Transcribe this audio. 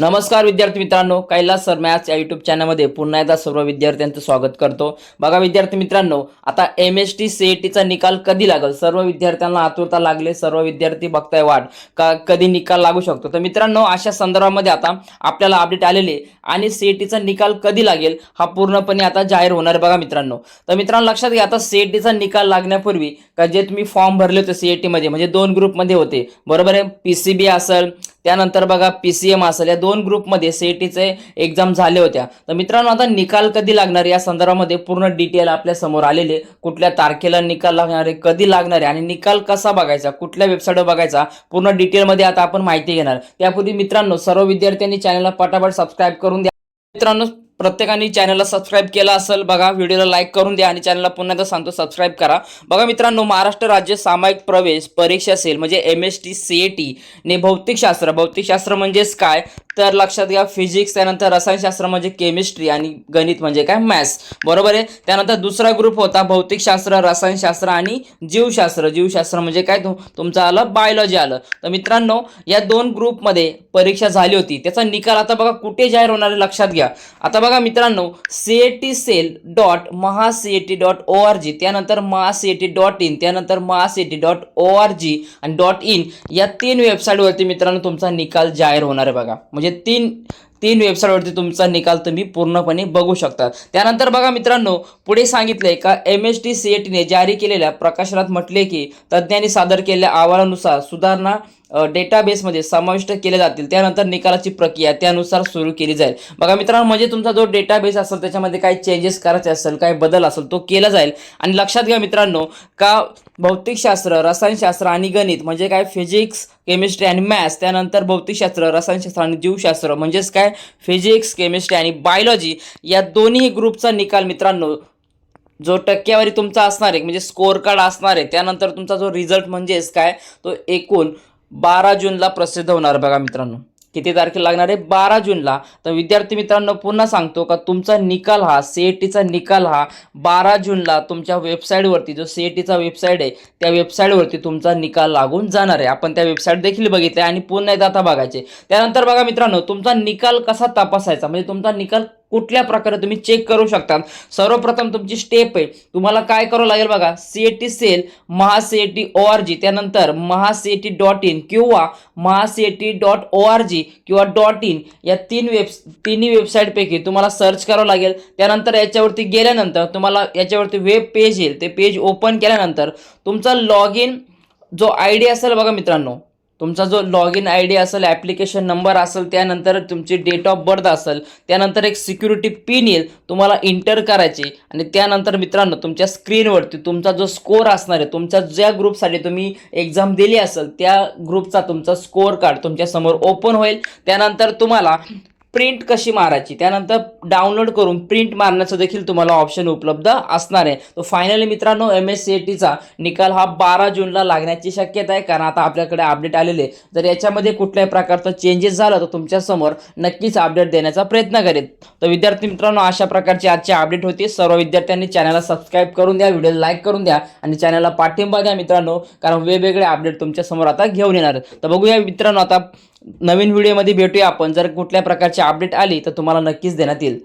नमस्कार विद्यार्थी मित्रांनो कैलास सर मॅथ्स या यूट्यूब चॅनलमध्ये पुन्हा एकदा सर्व विद्यार्थ्यांचं स्वागत करतो. बघा विद्यार्थी मित्रांनो आता एम एस टी सी टीचा निकाल कधी लागेल? सर्व विद्यार्थ्यांना आतुरता लागले सर्व विद्यार्थी बघताय वाट. का कधी निकाल लागू शकतो? तर मित्रांनो अशा संदर्भामध्ये आता आपल्याला अपडेट आलेले आणि सी टीचा निकाल कधी लागेल हा पूर्णपणे आता जाहीर होणार आहे बघा मित्रांनो. तर मित्रांनो लक्षात घ्या आता सी टीचा निकाल लागण्यापूर्वी का जे तुम्ही फॉर्म भरले होते सी टीमध्ये म्हणजे दोन ग्रुपमध्ये होते. बरोबर आहे? पी सी बी असेल त्यानंतर बघा पी सी एम असेल या दोन ग्रुपमध्ये सीईटीचे एक्झाम झाले होत्या. तर मित्रांनो आता निकाल कधी लागणार? या संदर्भामध्ये पूर्ण डिटेल आपल्यासमोर आलेले कुठल्या तारखेला निकाल लागणार आहे कधी लागणार आहे आणि निकाल कसा बघायचा कुठल्या वेबसाईटवर बघायचा पूर्ण डिटेलमध्ये आता आपण माहिती घेणार. त्यापूर्वी मित्रांनो सर्व विद्यार्थ्यांनी चॅनलला पटापट सबस्क्राईब करून द्या. मित्रांनो प्रत्येकाने चॅनलला सबस्क्राईब केला असेल बघा व्हिडिओला लाईक करून द्या आणि चॅनलला पुन्हा एकदा सांगतो सबस्क्राईब करा. बघा मित्रांनो महाराष्ट्र राज्य सामायिक प्रवेश परीक्षा सेल म्हणजे M S T C A T ने भौतिकशास्त्र भौतिकशास्त्र म्हणजेच काय? तर लक्षात घ्या फिजिक्स त्यानंतर रसायनशास्त्र म्हणजे केमिस्ट्री आणि गणित म्हणजे काय? मॅथ्स बरोबर आहे? त्यानंतर दुसरा ग्रुप होता भौतिकशास्त्र रसायनशास्त्र आणि जीवशास्त्र. जीवशास्त्र म्हणजे काय? तुमचं आलं बायोलॉजी आलं. तर मित्रांनो या दोन ग्रुपमध्ये परीक्षा झाली होती. त्याचा निकाल आता बघा कुठे जाहीर होणार आहे लक्षात घ्या. आता बघा मित्रांनो C A T cell dot Maha dot O R G त्यानंतर महा डॉट इन त्यानंतर Maha C T dot O R G आणि डॉट इन या तीन वेबसाईटवरती मित्रांनो तुमचा निकाल जाहीर होणार आहे बघा. म्हणजे म्हणजे तीन तीन वेबसाईटवरती तुमचा निकाल तुम्ही पूर्णपणे बघू शकता. त्यानंतर बघा मित्रांनो पुढे सांगितलंय का M S T C A टीने जारी केलेल्या प्रकाशनात म्हटले की तज्ज्ञांनी सादर केलेल्या अहवालानुसार सुधारणा डेटाबेसमध्ये समाविष्ट केले जातील. त्यानंतर निकालाची प्रक्रिया त्यानुसार सुरू केली जाईल. बघा मित्रांनो म्हणजे तुमचा जो डेटाबेस असेल त्याच्यामध्ये काही चेंजेस करायचे असेल काही बदल असेल तो केला जाईल. आणि लक्षात घ्या मित्रांनो का भौतिकशास्त्र रसायनशास्त्र आणि गणित म्हणजे काय फिजिक्स केमिस्ट्री आणि मॅथ्स त्यानंतर भौतिकशास्त्र रसायनशास्त्र आणि जीवशास्त्र म्हणजेच काय फिजिक्स केमिस्ट्री आणि बायोलॉजी या दोन्ही ग्रुपचा निकाल मित्रांनो जो टक्केवारी तुमचा असणार आहे म्हणजे स्कोअर कार्ड असणार आहे त्यानंतर तुमचा जो रिझल्ट म्हणजेच काय तो एकूण बारा जूनला प्रसिद्ध होणार बघा मित्रांनो. किती तारखेला लागणार आहे? बारा जूनला. तर विद्यार्थी मित्रांनो पुन्हा सांगतो का तुमचा निकाल हा सी ए टीचा निकाल हा बारा जूनला तुमच्या वेबसाईटवरती जो सी ए टीचा वेबसाईट आहे त्या वेबसाईटवरती तुमचा निकाल लागून जाणार आहे. आपण त्या वेबसाईट देखील बघितल्या आणि पुन्हा एकदा आता बघायचे. त्यानंतर बघा मित्रांनो तुमचा निकाल कसा तपासायचा? म्हणजे तुमचा निकाल कुठल्या प्रकारे तुम्ही चेक करू शकता सर्वप्रथम तुमची स्टेप आहे. तुम्हाला काय करावं लागेल बघा C E T cell Maha C E T O R G त्यानंतर Maha C E T dot in किंवा Maha C E T dot O R G किंवा डॉट इन या तीन वेब तिन्ही वेबसाईटपैकी तुम्हाला सर्च करावं लागेल. त्यानंतर याच्यावरती गेल्यानंतर तुम्हाला याच्यावरती वेब पेज येईल. ते पेज ओपन केल्यानंतर तुमचा लॉग इन जो आय डी असेल बघा मित्रांनो तुमचा जो लॉग इन आय डी असेल ॲप्लिकेशन नंबर असेल त्यानंतर तुमची डेट ऑफ बर्थ असेल त्यानंतर एक सिक्युरिटी पिन येईल तुम्हाला इंटर करायची आणि त्यानंतर मित्रांनो तुमच्या स्क्रीनवरती तुमचा जो स्कोअर असणार आहे तुमच्या ज्या ग्रुपसाठी तुम्ही एक्झाम दिली असेल त्या ग्रुपचा तुमचा स्कोअर कार्ड तुमच्यासमोर ओपन होईल. त्यानंतर तुम्हाला प्रिंट कशी मारायची त्यानंतर डाउनलोड करून प्रिंट मारण्याचं देखील तुम्हाला ऑप्शन उपलब्ध असणार आहे. तो फायनली मित्रांनो एम एस सी ए टीचा निकाल हा बारा जूनला लागण्याची शक्यता आहे. कारण आता आपल्याकडे अपडेट आलेले जर याच्यामध्ये कुठल्याही प्रकारचं चेंजेस झालं तर तुमच्यासमोर नक्कीच अपडेट देण्याचा प्रयत्न करेल तर विद्यार्थी मित्रांनो अशा प्रकारची आजची अपडेट होती. सर्व विद्यार्थ्यांनी चॅनलला सबस्क्राईब करून द्या व्हिडिओ लाईक करून द्या आणि चॅनलला पाठिंबा द्या मित्रांनो कारण वेगवेगळे अपडेट तुमच्यासमोर आता घेऊन येणार तर बघूया मित्रांनो आता नवीन व्हिडिओमध्ये भेटूया आपण. जर कुठल्या प्रकारची अपडेट आली तर तुम्हाला नक्कीच देण्यात येईल.